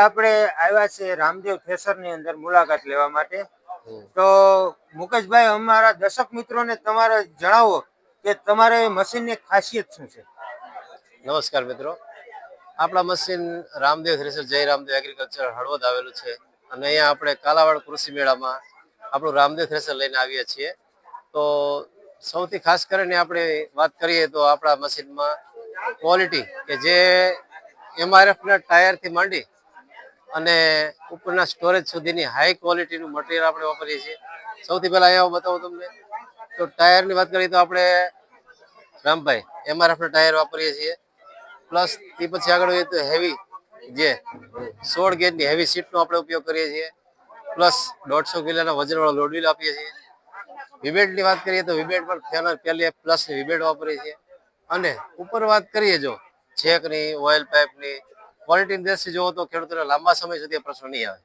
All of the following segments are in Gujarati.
આપણે આવ્યા છે રામદેવ થેસરની અંદર મુલાકાત લેવા માટે. તો મુકેશભાઈ અમારા દર્શક મિત્રોને તમારે જણાવો કે તમારે મશીનની ખાસિયત શું છે? નમસ્કાર મિત્રો. આપણા મશીન રામદેવ થ્રેસર જય રામદેવ એગ્રીકલ્ચર હળવદ આવેલું છે. અને અહીંયા આપણે કાલાવાડ કૃષિ મેળામાં આપણું રામદેવ થ્રેસર લઈને આવીએ છીએ. તો સૌથી ખાસ કરીને આપણે વાત કરીએ તો આપણા મશીનમાં ક્વોલિટી કે જે એમઆરએફના ટાયરથી માંડી અને ઉપરના સ્ટોરેજ સુધીની હાઈ ક્વોલિટીનું મટીરિયલ આપણે વાપરીએ છીએ. સૌથી પહેલાં અહીંયા બતાવું તમને. તો ટાયરની વાત કરીએ તો આપણે રામભાઈ એમઆરએફના ટાયર વાપરીએ છીએ. પ્લસ એ પછી આગળ હોઈએ તો હેવી જે સોળ ગેજની હેવી સીટનો આપણે ઉપયોગ કરીએ છીએ. પ્લસ દોઢસો કિલોના વજનવાળો લોડવીલ આપીએ છીએ. વિબેટની વાત કરીએ તો વિબેટ પણ ફેનર પહેલી પ્લસ વિબેટ વાપરીએ છીએ. અને ઉપર વાત કરીએ જો છેકની ઓઇલ પાઇપની ક્વોલિટીની દ્રષ્ટિ જુઓ તો ખેડૂતોને લાંબા સમય સુધી પ્રશ્ન નહીં આવે.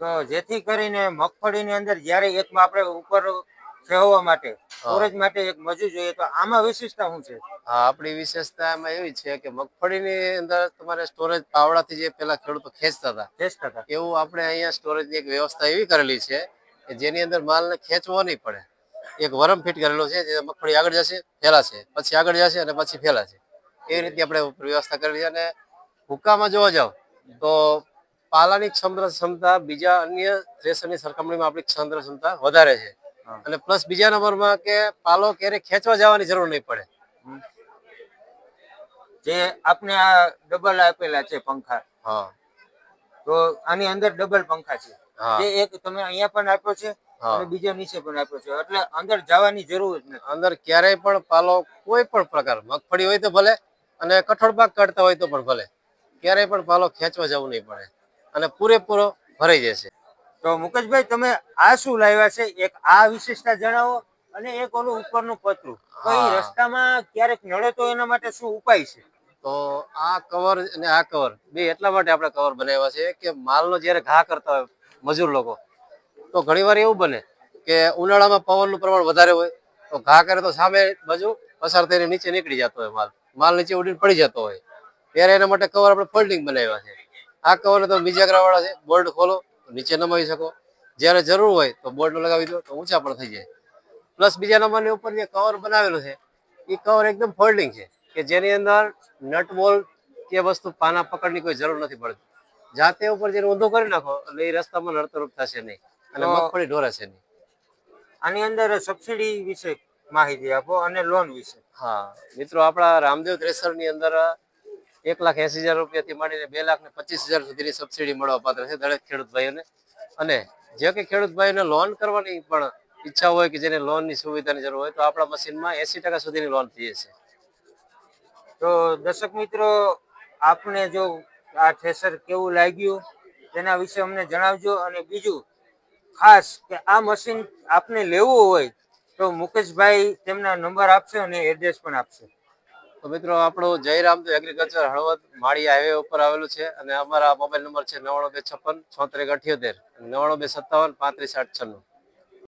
તો જેથી કરીને મગફળીની અંદર જ્યારે એકમાં આપણે ઉપર ખેવવા માટે સ્ટોરેજ માટે એક મજૂ જોઈએ તો આમાં વિશેષતા શું છે? હા આપણી વિશેષતા એમાં એવી છે કે મગફળીની અંદર તમારે સ્ટોરેજ પાવડાથી જે પેલા ખેડૂતો ખેંચતા હતા ખેંચતા હતા. એવું આપણે અહીંયા સ્ટોરેજની એક વ્યવસ્થા એવી કરેલી છે કે જેની અંદર માલને ખેંચવો નહીં પડે. એક વરમ ફિટ કરેલો છે જે મગફળી આગળ જશે ફેલાશે પછી આગળ જશે અને પછી ફેલાશે. એ રીતે આપણે વ્યવસ્થા કરેલી છે અને હુક્કામાં જોવા જાવ તો પાલાની ક્ષમતા ક્ષમતા બીજા અન્ય થ્રેસરની સરખામણીમાં આપણી ક્ષમતા ક્ષમતા વધારે છે. અને પ્લસ બીજા નંબરમાં કે પાલો ક્યારે ખેંચવા જવાની જરૂર નહીં પડે. જે આપણે આ ડબલ આપેલા છે પંખા. હા. તો આની અંદર ડબલ પંખા છે. જે એક તમે અહીંયા પણ આપ્યો છે અને બીજા નીચે પણ આપ્યો છે. એટલે અંદર જવાની જરૂર જ નથી. અંદર ક્યારેય પણ પાલો કોઈ પણ પ્રકાર મગફળી હોય તો ભલે અને કઠોળ પાક કાઢતા હોય તો પણ ભલે. ક્યારેય પણ પાલો ખેંચવા જવું નહીં પડે. અને પૂરેપૂરો ભરાઈ જશે. તો મુકેશભાઈ તમે આ શું લાવ્યા છે? એક આ વિશેષતા જણાવો અને એક ઓલું ઉપરનું પતરું. તો એ રસ્તામાં ક્યારેક નડે તો એના માટે શું ઉપાય છે? તો આ કવર અને આ કવર બે એટલા માટે આપણે કવર બનાવ્યા છે કે માલનો જ્યારે ઘા કરતા હોય મજૂર લોકો તો ઘણીવાર એવું બને કે ઉનાળામાં પવનનું પ્રમાણ વધારે હોય તો ઘા કરે તો સામે બાજુ પસાર થઈને નીચે નીકળી જતો હોય માલ. માલ નીચે ઉડીને પડી જતો હોય. ત્યારે એના માટે કવર આપણે ફોલ્ડિંગ બનાવ્યા છે. આ કવર તો વાળા છે બોર્ડ ખોલો તો નીચે નમાવી શકો. જ્યારે જરૂર હોય તો બોર્ડ લગાવી દો તો ઊંચા પણ થઈ જાય. પ્લસ બીજા નંબરની ઉપર જે કવર બનાવેલું છે એ કવર એકદમ ફોલ્ડિંગ છે કે જેની અંદર નટ બોલ કે વસ્તુ પાના પકડની કોઈ જરૂર નથી પડતી. જાતે ઉપર જેને ઊંધો કરી નાખો એટલે એ રસ્તામાં નડતરૂપ થશે નહીં અને મગફળી ઢોરાશે નહીં. આની અંદર સબસિડી વિશે માહિતી આપો અને લોન વિશે. હા મિત્રો આપણા રામદેવ થ્રેસરની અંદર એક લાખ એસી હજાર રૂપિયાથી માંડીને બે લાખ ને પચીસ હજાર સુધીની સબસિડી મળવા પાત્ર છે દરેક ખેડૂત ભાઈઓને અને જે કે ખેડૂત ભાઈઓને લોન કરવાની પણ ઈચ્છા હોય કે જેને લોનની સુવિધાની જરૂર હોય, તો આપણા મશીનમાં એસી ટકા સુધીની લોન થઈ જશે તો દર્શક મિત્રો, આપને જો આ થ્રેસર કેવું લાગ્યું, તેના વિશે અમને જણાવજો. અને બીજું, ખાસ કે આ મશીન આપને લેવું હોય, તો મુકેશભાઈ તેમના નંબર આપશે અને એડ્રેસ પણ આપશે. તો મિત્રો, આપણો જયરામ એગ્રીકલ્ચર હળવદ માળી હાઈવે ઉપર આવેલું છે અને અમારા મોબાઈલ નંબર છે નવાણું બે છપ્પન છોતેર અઠ્યોતેર નવાણું બે સત્તાવન પાંત્રીસ આઠ છન્નું.